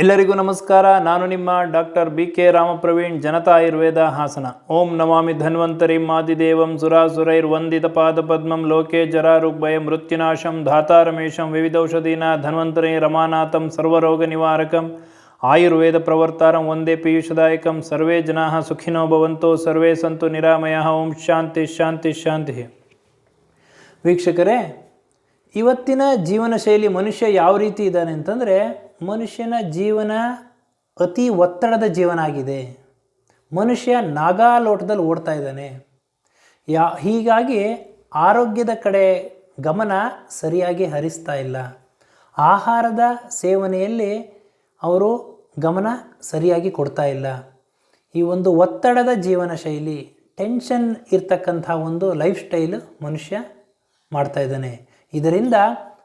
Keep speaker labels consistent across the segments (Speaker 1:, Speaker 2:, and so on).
Speaker 1: ಎಲ್ಲರಿಗೂ ನಮಸ್ಕಾರ. ನಾನು ನಿಮ್ಮ doctor B K Ramapraveen, Janata Ayurveda Hassan. ಓಂ ನಮಾಮಿ ಧನ್ವಂತರಿಂ ವಂದಿತ ಪಾದ ಪದ್ಮಂ ಲೋಕೆ ಜರಾರುಗ್ಭಯ ಮೃತ್ಯುನಾಶಂ ಧಾತಾರಮೇಶಂ ವಿವಿಧೌಷಧೀನ ಧನ್ವಂತರಿ ರಮಾನಾಥಂ ಸರ್ವರೋಗ ನಿವಾರಕಂ ಆಯುರ್ವೇದ ಪ್ರವರ್ತಾರಂ ಒಂದೇ ಪೀಯೂಷದಾಯಕಂ ಸರ್ವೇ ಜನಾ ಸುಖಿನೋ ಭವಂತೋ ಸರ್ವೇ ಸಂತು ನಿರಾಮಯ. ಓಂ ಶಾಂತಿ ಶಾಂತಿ ಶಾಂತಿ. ವೀಕ್ಷಕರೇ, ಇವತ್ತಿನ ಜೀವನ ಶೈಲಿ ಮನುಷ್ಯ ಯಾವ ರೀತಿ ಇದ್ದಾನೆ ಅಂತಂದರೆ ಮನುಷ್ಯನ ಜೀವನ ಅತಿ ಒತ್ತಡದ ಜೀವನ ಆಗಿದೆ. ಮನುಷ್ಯ ನಾಗಾಲೋಟದಲ್ಲಿ ಓಡ್ತಾ ಇದ್ದಾನೆ. ಯಾ, ಹೀಗಾಗಿ ಆರೋಗ್ಯದ ಕಡೆ ಗಮನ ಸರಿಯಾಗಿ ಹರಿಸ್ತಾ ಇಲ್ಲ. ಆಹಾರದ ಸೇವನೆಯಲ್ಲಿ ಅವರು ಗಮನ ಸರಿಯಾಗಿ ಕೊಡ್ತಾ ಇಲ್ಲ. ಈ ಒಂದು ಒತ್ತಡದ ಜೀವನ ಶೈಲಿ, ಟೆನ್ಷನ್ ಇರ್ತಕ್ಕಂಥ ಒಂದು ಲೈಫ್ ಸ್ಟೈಲ್ ಮನುಷ್ಯ ಮಾಡ್ತಾ ಇದ್ದಾನೆ. ಇದರಿಂದ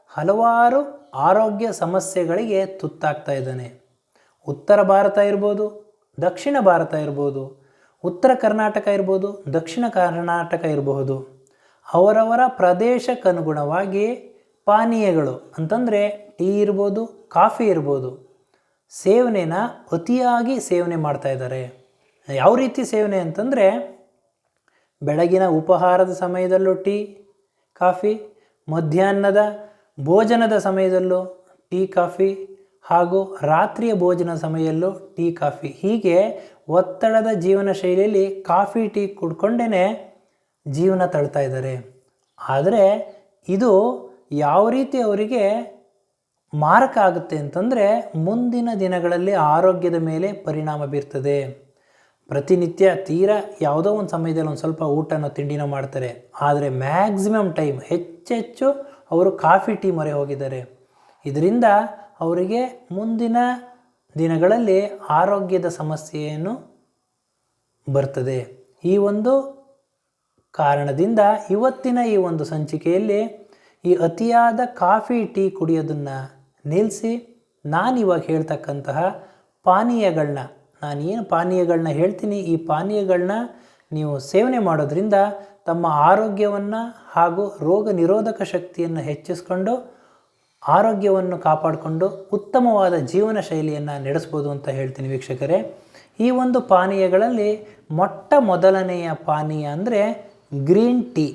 Speaker 1: ಹಲವಾರು ಆರೋಗ್ಯ ಸಮಸ್ಯೆಗಳಿಗೆ ತುತ್ತಾಗ್ತಾ ಇದ್ದಾನೆ. ಉತ್ತರ ಭಾರತ ಇರ್ಬೋದು, ದಕ್ಷಿಣ ಭಾರತ ಇರ್ಬೋದು, ಉತ್ತರ ಕರ್ನಾಟಕ ಇರ್ಬೋದು, ದಕ್ಷಿಣ ಕರ್ನಾಟಕ ಇರಬಹುದು. ಅವರವರ ಪ್ರದೇಶಕ್ಕನುಗುಣವಾಗಿ ಪಾನೀಯಗಳು ಅಂತಂದರೆ ಟೀ ಇರ್ಬೋದು, ಕಾಫಿ ಇರ್ಬೋದು, ಸೇವನೆನ ಅತಿಯಾಗಿ ಸೇವನೆ ಮಾಡ್ತಾ ಇದ್ದಾರೆ. ಯಾವ ರೀತಿ ಸೇವನೆ ಅಂತಂದರೆ ಬೆಳಗಿನ ಉಪಹಾರದ ಸಮಯದಲ್ಲೂ ಟೀ, ಕಾಫಿ, ಮಧ್ಯಾಹ್ನದ ಭೋಜನದ ಸಮಯದಲ್ಲೂ ಟೀ, ಕಾಫಿ ಹಾಗೂ ರಾತ್ರಿಯ ಭೋಜನ ಸಮಯದಲ್ಲೂ ಟೀ, ಕಾಫಿ. ಹೀಗೆ ಒತ್ತಡದ ಜೀವನ ಶೈಲಿಯಲ್ಲಿ ಕಾಫಿ, ಟೀ ಕುಡ್ಕೊಂಡೇ ಜೀವನ ತಳ್ತಾ ಇದ್ದಾರೆ. ಆದರೆ ಇದು ಯಾವ ರೀತಿ ಅವರಿಗೆ ಮಾರಕ ಆಗುತ್ತೆ ಅಂತಂದರೆ ಮುಂದಿನ ದಿನಗಳಲ್ಲಿ ಆರೋಗ್ಯದ ಮೇಲೆ ಪರಿಣಾಮ ಬೀರ್ತದೆ. ಪ್ರತಿನಿತ್ಯ ತೀರ ಯಾವುದೋ ಒಂದು ಸಮಯದಲ್ಲಿ ಒಂದು ಸ್ವಲ್ಪ ಊಟನೋ ತಿಂಡಿನೋ ಮಾಡ್ತಾರೆ. ಆದರೆ ಮ್ಯಾಕ್ಸಿಮಮ್ ಟೈಮ್ ಹೆಚ್ಚೆಚ್ಚು ಅವರು ಕಾಫಿ ಟೀ ಮೊರೆ ಹೋಗಿದ್ದಾರೆ. ಇದರಿಂದ ಅವರಿಗೆ ಮುಂದಿನ ದಿನಗಳಲ್ಲಿ ಆರೋಗ್ಯದ ಸಮಸ್ಯೆಯನ್ನು ಬರ್ತದೆ. ಈ ಒಂದು ಕಾರಣದಿಂದ ಇವತ್ತಿನ ಈ ಒಂದು ಸಂಚಿಕೆಯಲ್ಲಿ ಈ ಅತಿಯಾದ ಕಾಫಿ ಟೀ ಕುಡಿಯೋದನ್ನು ನಿಲ್ಲಿಸಿ ನಾನಿವಾಗ ಹೇಳ್ತಕ್ಕಂತಹ ಪಾನೀಯಗಳನ್ನ ನಾನು ಏನು ಪಾನೀಯಗಳನ್ನ ಹೇಳ್ತೀನಿ, ಈ ಪಾನೀಯಗಳನ್ನ ನೀವು ಸೇವನೆ ಮಾಡೋದ್ರಿಂದ ತಮ್ಮ ಆರೋಗ್ಯವನ್ನು ಹಾಗೂ ರೋಗ ನಿರೋಧಕ ಶಕ್ತಿಯನ್ನು ಹೆಚ್ಚಿಸಿಕೊಂಡು, ಆರೋಗ್ಯವನ್ನು ಕಾಪಾಡಿಕೊಂಡು ಉತ್ತಮವಾದ ಜೀವನ ಶೈಲಿಯನ್ನು ನಡೆಸ್ಬೋದು ಅಂತ ಹೇಳ್ತೀನಿ ವೀಕ್ಷಕರೇ. ಈ ಒಂದು ಪಾನೀಯಗಳಲ್ಲಿ ಮೊಟ್ಟ ಮೊದಲನೆಯ ಪಾನೀಯ ಅಂದರೆ ಗ್ರೀನ್ ಟೀ.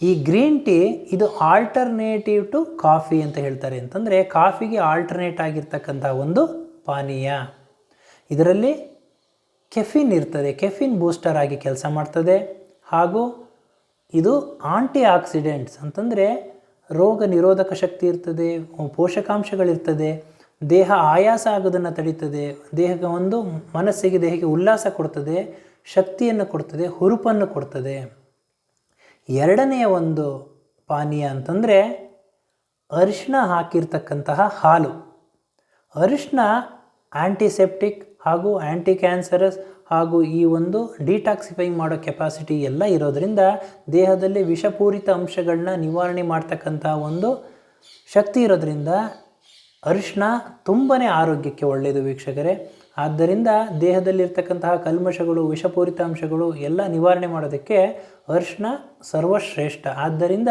Speaker 1: ಈ ಗ್ರೀನ್ ಟೀ ಇದು ಆಲ್ಟರ್ನೇಟಿವ್ ಟು ಕಾಫಿ ಅಂತ ಹೇಳ್ತಾರೆ ಅಂತಂದರೆ ಕಾಫಿಗೆ ಆಲ್ಟರ್ನೇಟ್ ಆಗಿರ್ತಕ್ಕಂಥ ಒಂದು ಪಾನೀಯ. ಇದರಲ್ಲಿ ಕೆಫಿನ್ ಇರ್ತದೆ ಕೆಫಿನ್ ಬೂಸ್ಟರ್ ಆಗಿ ಕೆಲಸ ಮಾಡ್ತದೆ. ಹಾಗೂ ಇದು ಆಂಟಿ ಆಕ್ಸಿಡೆಂಟ್ಸ್ ಅಂತಂದರೆ ರೋಗ ನಿರೋಧಕ ಶಕ್ತಿ ಇರ್ತದೆ, ಪೋಷಕಾಂಶಗಳಿರ್ತದೆ, ದೇಹ ಆಯಾಸ ಆಗೋದನ್ನು ತಡೀತದೆ, ದೇಹಕ್ಕೆ ಒಂದು ಮನಸ್ಸಿಗೆ, ದೇಹಕ್ಕೆ ಉಲ್ಲಾಸ ಕೊಡ್ತದೆ, ಶಕ್ತಿಯನ್ನು ಕೊಡ್ತದೆ, ಹುರುಪನ್ನು ಕೊಡ್ತದೆ. ಎರಡನೆಯ ಒಂದು ಪಾನೀಯ ಅಂತಂದರೆ ಅರಿಶಿನ ಹಾಕಿರ್ತಕ್ಕಂತಹ ಹಾಲು. ಅರಿಶಿನ ಆ್ಯಂಟಿಸೆಪ್ಟಿಕ್ ಹಾಗೂ ಆ್ಯಂಟಿ ಕ್ಯಾನ್ಸರಸ್ ಹಾಗೂ ಈ ಒಂದು ಡಿಟಾಕ್ಸಿಫೈ ಮಾಡೋ ಕೆಪಾಸಿಟಿ ಎಲ್ಲ ಇರೋದರಿಂದ ದೇಹದಲ್ಲಿ ವಿಷಪೂರಿತ ಅಂಶಗಳನ್ನ ನಿವಾರಣೆ ಮಾಡ್ತಕ್ಕಂಥ ಒಂದು ಶಕ್ತಿ ಇರೋದರಿಂದ ಅರಿಶಿನ ತುಂಬಾ ಆರೋಗ್ಯಕ್ಕೆ ಒಳ್ಳೆಯದು ವೀಕ್ಷಕರೇ. ಆದ್ದರಿಂದ ದೇಹದಲ್ಲಿರ್ತಕ್ಕಂತಹ ಕಲ್ಮಶಗಳು, ವಿಷಪೂರಿತ ಅಂಶಗಳು ಎಲ್ಲ ನಿವಾರಣೆ ಮಾಡೋದಕ್ಕೆ ಅರಿಶಿನ ಸರ್ವಶ್ರೇಷ್ಠ. ಆದ್ದರಿಂದ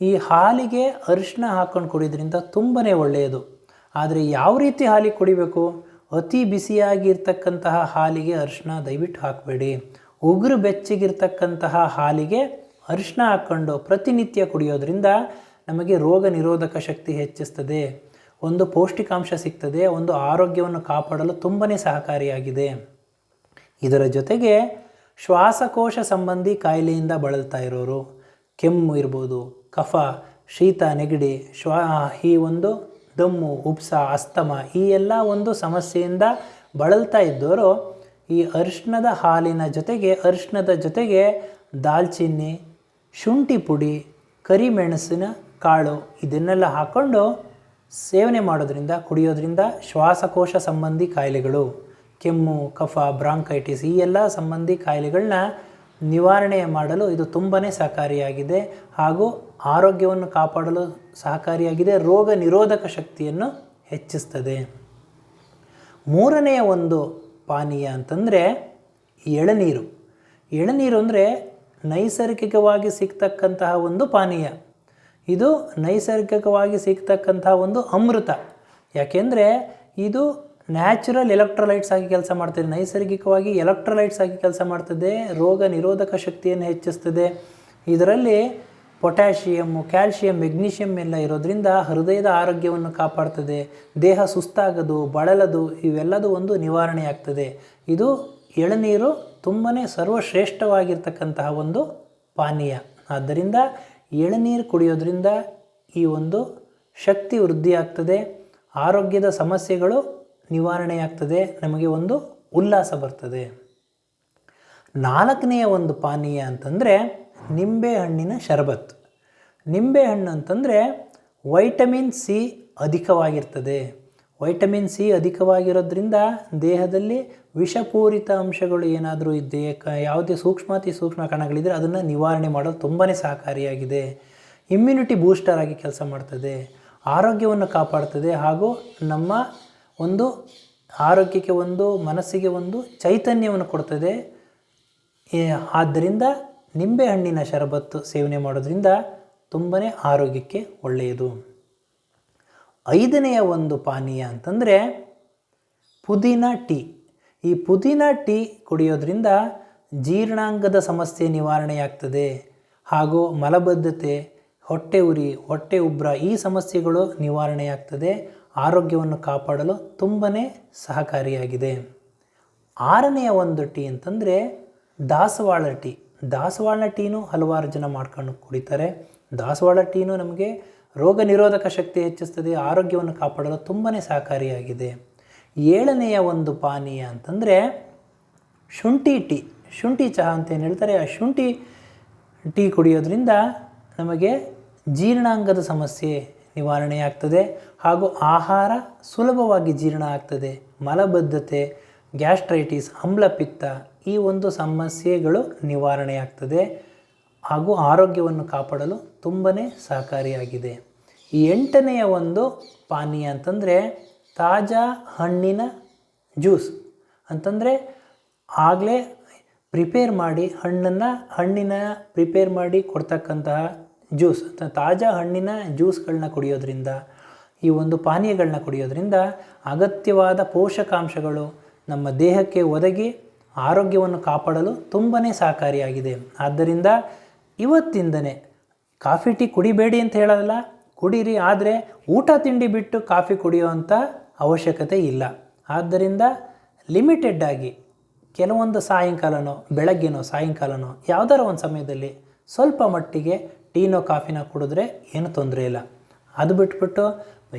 Speaker 1: ಈ ಹಾಲಿಗೆ ಅರಿಶಿನ ಹಾಕ್ಕೊಂಡು ಕುಡಿಯೋದ್ರಿಂದ ತುಂಬಾ ಒಳ್ಳೆಯದು. ಆದರೆ ಯಾವ ರೀತಿ ಹಾಲಿಗೆ ಕುಡಿಬೇಕು? ಅತಿ ಬಿಸಿಯಾಗಿರ್ತಕ್ಕಂತಹ ಹಾಲಿಗೆ ಅರಿಶಿನ ದಯವಿಟ್ಟು ಹಾಕಬೇಡಿ. ಉಗುರು ಬೆಚ್ಚಗಿರ್ತಕ್ಕಂತಹ ಹಾಲಿಗೆ ಅರಿಶಿನ ಹಾಕ್ಕೊಂಡು ಪ್ರತಿನಿತ್ಯ ಕುಡಿಯೋದ್ರಿಂದ ನಮಗೆ ರೋಗ ನಿರೋಧಕ ಶಕ್ತಿ ಹೆಚ್ಚಿಸ್ತದೆ. ಒಂದು ಪೌಷ್ಟಿಕಾಂಶ ಸಿಗ್ತದೆ, ಒಂದು ಆರೋಗ್ಯವನ್ನು ಕಾಪಾಡಲು ತುಂಬನೇ ಸಹಕಾರಿಯಾಗಿದೆ. ಇದರ ಜೊತೆಗೆ ಶ್ವಾಸಕೋಶ ಸಂಬಂಧಿ ಕಾಯಿಲೆಯಿಂದ ಬಳಲ್ತಾ ಇರೋರು, ಕೆಮ್ಮು ಇರ್ಬೋದು, ಕಫ, ಶೀತ, ನೆಗಡಿ, ಶ್ವಾ ಈ ಒಂದು ದಮ್ಮು ಉಪ್ಸ, ಅಸ್ತಮ ಈ ಎಲ್ಲ ಒಂದು ಸಮಸ್ಯೆಯಿಂದ ಬಳಲ್ತಾ ಇದ್ದವರು ಈ ಅರಿಶಿಣದ ಹಾಲಿನ ಜೊತೆಗೆ, ಅರಿಶಿಣದ ಜೊತೆಗೆ ದಾಲ್ಚಿನ್ನಿ, ಶುಂಠಿ ಪುಡಿ, ಕರಿಮೆಣಸಿನ ಕಾಳು ಇದನ್ನೆಲ್ಲ ಹಾಕ್ಕೊಂಡು ಸೇವನೆ ಮಾಡೋದ್ರಿಂದ, ಕುಡಿಯೋದ್ರಿಂದ ಶ್ವಾಸಕೋಶ ಸಂಬಂಧಿ ಕಾಯಿಲೆಗಳು, ಕೆಮ್ಮು, ಕಫ, ಬ್ರಾಂಕೈಟಿಸ್ ಈ ಎಲ್ಲ ಸಂಬಂಧಿ ಕಾಯಿಲೆಗಳನ್ನ ನಿವಾರಣೆ ಮಾಡಲು ಇದು ತುಂಬಾ ಸಹಕಾರಿಯಾಗಿದೆ ಹಾಗೂ ಆರೋಗ್ಯವನ್ನು ಕಾಪಾಡಲು ಸಹಕಾರಿಯಾಗಿದೆ, ರೋಗ ನಿರೋಧಕ ಶಕ್ತಿಯನ್ನು ಹೆಚ್ಚಿಸ್ತದೆ. ಮೂರನೆಯ ಒಂದು ಪಾನೀಯ ಅಂತಂದರೆ ಎಳನೀರು. ಎಳನೀರು ಅಂದರೆ ನೈಸರ್ಗಿಕವಾಗಿ ಸಿಗ್ತಕ್ಕಂತಹ ಒಂದು ಪಾನೀಯ. ಇದು ನೈಸರ್ಗಿಕವಾಗಿ ಸಿಗ್ತಕ್ಕಂತಹ ಒಂದು ಅಮೃತ. ಯಾಕೆಂದರೆ
Speaker 2: ಇದು ನ್ಯಾಚುರಲ್ ಎಲೆಕ್ಟ್ರೋಲೈಟ್ಸ್ ಆಗಿ ಕೆಲಸ ಮಾಡ್ತದೆ. ನೈಸರ್ಗಿಕವಾಗಿ ಎಲೆಕ್ಟ್ರೋಲೈಟ್ಸ್ ಆಗಿ ಕೆಲಸ ಮಾಡ್ತದೆ, ರೋಗ ನಿರೋಧಕ ಶಕ್ತಿಯನ್ನು ಹೆಚ್ಚಿಸ್ತದೆ. ಇದರಲ್ಲಿ ಪೊಟ್ಯಾಷಿಯಮ್ಮು ಕ್ಯಾಲ್ಶಿಯಂ ಮೆಗ್ನೀಷಿಯಮ್ ಎಲ್ಲ ಇರೋದ್ರಿಂದ ಹೃದಯದ ಆರೋಗ್ಯವನ್ನು ಕಾಪಾಡ್ತದೆ, ದೇಹ ಸುಸ್ತಾಗದು, ಬಳಲದು, ಇವೆಲ್ಲದೂ ಒಂದು ನಿವಾರಣೆಯಾಗ್ತದೆ ಇದು ಎಳನೀರು ತುಂಬನೇ ಸರ್ವಶ್ರೇಷ್ಠವಾಗಿರ್ತಕ್ಕಂತಹ ಒಂದು ಪಾನೀಯ. ಆದ್ದರಿಂದ ಎಳನೀರು ಕುಡಿಯೋದ್ರಿಂದ ಈ ಒಂದು ಶಕ್ತಿ ವೃದ್ಧಿಯಾಗ್ತದೆ ಆರೋಗ್ಯದ ಸಮಸ್ಯೆಗಳು ನಿವಾರಣೆಯಾಗ್ತದೆ ನಮಗೆ ಒಂದು ಉಲ್ಲಾಸ ಬರ್ತದೆ. ನಾಲ್ಕನೆಯ ಒಂದು ಪಾನೀಯ ಅಂತಂದರೆ ನಿಂಬೆಹಣ್ಣಿನ ನಿಂಬೆ ನಿಂಬೆಹಣ್ಣು ಅಂತಂದರೆ ವೈಟಮಿನ್ ಸಿ ಅಧಿಕವಾಗಿರ್ತದೆ. ವೈಟಮಿನ್ ಸಿ ಅಧಿಕವಾಗಿರೋದ್ರಿಂದ ದೇಹದಲ್ಲಿ ವಿಷಪೂರಿತ ಅಂಶಗಳು ಏನಾದರೂ ಇದ್ದೇ, ಕ, ಯಾವುದೇ ಸೂಕ್ಷ್ಮಾತಿ ಸೂಕ್ಷ್ಮ ಕಣಗಳಿದ್ದರೆ ಅದನ್ನು ನಿವಾರಣೆ ಮಾಡಲು ತುಂಬಾ ಸಹಕಾರಿಯಾಗಿದೆ. ಇಮ್ಯುನಿಟಿ ಬೂಸ್ಟರ್ ಆಗಿ ಕೆಲಸ ಮಾಡ್ತದೆ. ಆರೋಗ್ಯವನ್ನು ಕಾಪಾಡ್ತದೆ ಹಾಗೂ ನಮ್ಮ ಒಂದು ಆರೋಗ್ಯಕ್ಕೆ ಒಂದು, ಮನಸ್ಸಿಗೆ ಒಂದು ಚೈತನ್ಯವನ್ನು ಕೊಡ್ತದೆ. ಆದ್ದರಿಂದ ನಿಂಬೆಹಣ್ಣಿನ ಶರಬತ್ತು ಸೇವನೆ ಮಾಡೋದ್ರಿಂದ ತುಂಬನೇ ಆರೋಗ್ಯಕ್ಕೆ ಒಳ್ಳೆಯದು. ಐದನೆಯ ಒಂದು ಪಾನೀಯ ಅಂತಂದರೆ ಪುದೀನ ಟೀ. ಈ ಪುದೀನ ಟೀ ಕುಡಿಯೋದ್ರಿಂದ ಜೀರ್ಣಾಂಗದ ಸಮಸ್ಯೆ ನಿವಾರಣೆಯಾಗ್ತದೆ. ಹಾಗೂ ಮಲಬದ್ಧತೆ, ಹೊಟ್ಟೆ ಉರಿ, ಹೊಟ್ಟೆ ಉಬ್ರ ಈ ಸಮಸ್ಯೆಗಳು ನಿವಾರಣೆಯಾಗ್ತದೆ. ಆರೋಗ್ಯವನ್ನು ಕಾಪಾಡಲು ತುಂಬನೇ ಸಹಕಾರಿಯಾಗಿದೆ. ಆರನೆಯ ಒಂದು ಟೀ ಅಂತಂದರೆ ದಾಸವಾಳ ಟೀ. ದಾಸವಾಳ ಟೀನು ಹಲವಾರು ಜನ ಮಾಡ್ಕೊಂಡು ಕುಡಿತಾರೆ. ದಾಸವಾಳ ಟೀನು ನಮಗೆ ರೋಗ ನಿರೋಧಕ ಶಕ್ತಿ ಹೆಚ್ಚಿಸ್ತದೆ, ಆರೋಗ್ಯವನ್ನು ಕಾಪಾಡಲು ತುಂಬಾ ಸಹಕಾರಿಯಾಗಿದೆ. ಏಳನೆಯ ಒಂದು ಪಾನೀಯ ಅಂತಂದರೆ ಶುಂಠಿ ಟೀ. ಶುಂಠಿ ಚಹಾ ಅಂತ ಏನು ಹೇಳ್ತಾರೆ? ಆ ಶುಂಠಿ ಟೀ ಕುಡಿಯೋದ್ರಿಂದ ನಮಗೆ ಜೀರ್ಣಾಂಗದ ಸಮಸ್ಯೆ ನಿವಾರಣೆಯಾಗ್ತದೆ ಹಾಗೂ ಆಹಾರ ಸುಲಭವಾಗಿ ಜೀರ್ಣ ಆಗ್ತದೆ. ಮಲಬದ್ಧತೆ ಗ್ಯಾಸ್ಟ್ರೈಟಿಸ್, ಆಮ್ಲಪಿತ್ತ ಈ ಒಂದು ಸಮಸ್ಯೆಗಳು ನಿವಾರಣೆಯಾಗ್ತದೆ ಹಾಗೂ ಆರೋಗ್ಯವನ್ನು ಕಾಪಾಡಲು ತುಂಬನೇ ಸಹಕಾರಿಯಾಗಿದೆ. ಈ ಎಂಟನೆಯ ಒಂದು ಪಾನೀಯ ಅಂತಂದರೆ ತಾಜಾ ಹಣ್ಣಿನ ಜ್ಯೂಸ್. ಅಂತಂದರೆ ಆಗಲೇ ಪ್ರಿಪೇರ್ ಮಾಡಿ ಹಣ್ಣನ್ನು, ಹಣ್ಣಿನ ಪ್ರಿಪೇರ್ ಮಾಡಿ ಕೊಡ್ತಕ್ಕಂತಹ ಜ್ಯೂಸ್. ಅಥವಾ ತಾಜಾ ಹಣ್ಣಿನ ಜ್ಯೂಸ್ಗಳನ್ನ ಕುಡಿಯೋದ್ರಿಂದ, ಈ ಒಂದು ಪಾನೀಯಗಳನ್ನ ಕುಡಿಯೋದ್ರಿಂದ ಅಗತ್ಯವಾದ ಪೋಷಕಾಂಶಗಳು ನಮ್ಮ ದೇಹಕ್ಕೆ ಒದಗಿ ಆರೋಗ್ಯವನ್ನು ಕಾಪಾಡಲು ತುಂಬಾ ಸಹಕಾರಿಯಾಗಿದೆ. ಆದ್ದರಿಂದ ಇವತ್ತಿಂದನೇ ಕಾಫಿ ಟೀ ಕುಡಿಬೇಡಿ ಅಂತ ಹೇಳಲ್ಲ, ಕುಡೀರಿ, ಆದರೆ ಊಟ ತಿಂಡಿ ಬಿಟ್ಟು ಕಾಫಿ ಕುಡಿಯುವಂಥ ಅವಶ್ಯಕತೆ ಇಲ್ಲ. ಆದ್ದರಿಂದ ಲಿಮಿಟೆಡ್ ಆಗಿ ಕೆಲವೊಂದು ಸಾಯಂಕಾಲನೋ, ಬೆಳಗ್ಗೆನೋ, ಸಾಯಂಕಾಲನೋ ಯಾವುದಾರ ಒಂದು ಸಮಯದಲ್ಲಿ ಸ್ವಲ್ಪ ಮಟ್ಟಿಗೆ ಟೀನೋ, ಕಾಫಿನ ಕುಡಿದ್ರೆ ಏನು ತೊಂದರೆ ಇಲ್ಲ. ಅದು ಬಿಟ್ಬಿಟ್ಟು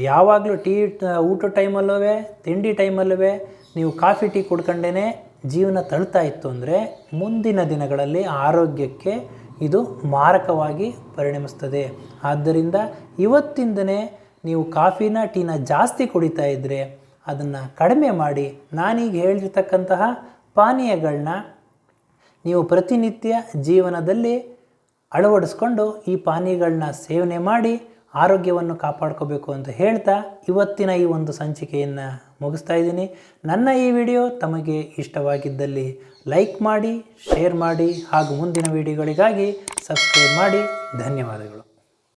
Speaker 2: ಯಾವಾಗಲೂ ಟೀ ಊಟ ಟೈಮಲ್ಲೂ ತಿಂಡಿ ಟೈಮಲ್ಲೂ ನೀವು ಕಾಫಿ ಟೀ ಕುಡ್ಕೊಂಡೇ ಜೀವನ ತಳ್ತಾ ಇತ್ತು ಅಂದರೆ ಮುಂದಿನ ದಿನಗಳಲ್ಲಿ ಆರೋಗ್ಯಕ್ಕೆ ಇದು ಮಾರಕವಾಗಿ ಪರಿಣಮಿಸ್ತದೆ. ಆದ್ದರಿಂದ ಇವತ್ತಿಂದನೇ ನೀವು ಕಾಫಿನ ಟೀನ ಜಾಸ್ತಿ ಕುಡಿತಾ ಇದ್ದರೆ ಅದನ್ನು ಕಡಿಮೆ ಮಾಡಿ. ನಾನೀಗ ಹೇಳಿರ್ತಕ್ಕಂತಹ ಪಾನೀಯಗಳನ್ನ ನೀವು ಪ್ರತಿನಿತ್ಯ ಜೀವನದಲ್ಲಿ ಅಳವಡಿಸ್ಕೊಂಡು ಈ ಪಾನೀಯಗಳನ್ನ ಸೇವನೆ ಮಾಡಿ ಆರೋಗ್ಯವನ್ನು ಕಾಪಾಡ್ಕೋಬೇಕು ಅಂತ ಹೇಳ್ತಾ ಇವತ್ತಿನ ಈ ಒಂದು ಸಂಚಿಕೆಯನ್ನು ಮುಗಿಸ್ತಾ ಇದ್ದೀನಿ. ನನ್ನ ಈ ವಿಡಿಯೋ ತಮಗೆ ಇಷ್ಟವಾಗಿದ್ದಲ್ಲಿ ಲೈಕ್ ಮಾಡಿ, ಶೇರ್ ಮಾಡಿ ಹಾಗೂ ಮುಂದಿನ ವಿಡಿಯೋಗಳಿಗಾಗಿ ಸಬ್ಸ್ಕ್ರೈಬ್ ಮಾಡಿ. ಧನ್ಯವಾದಗಳು.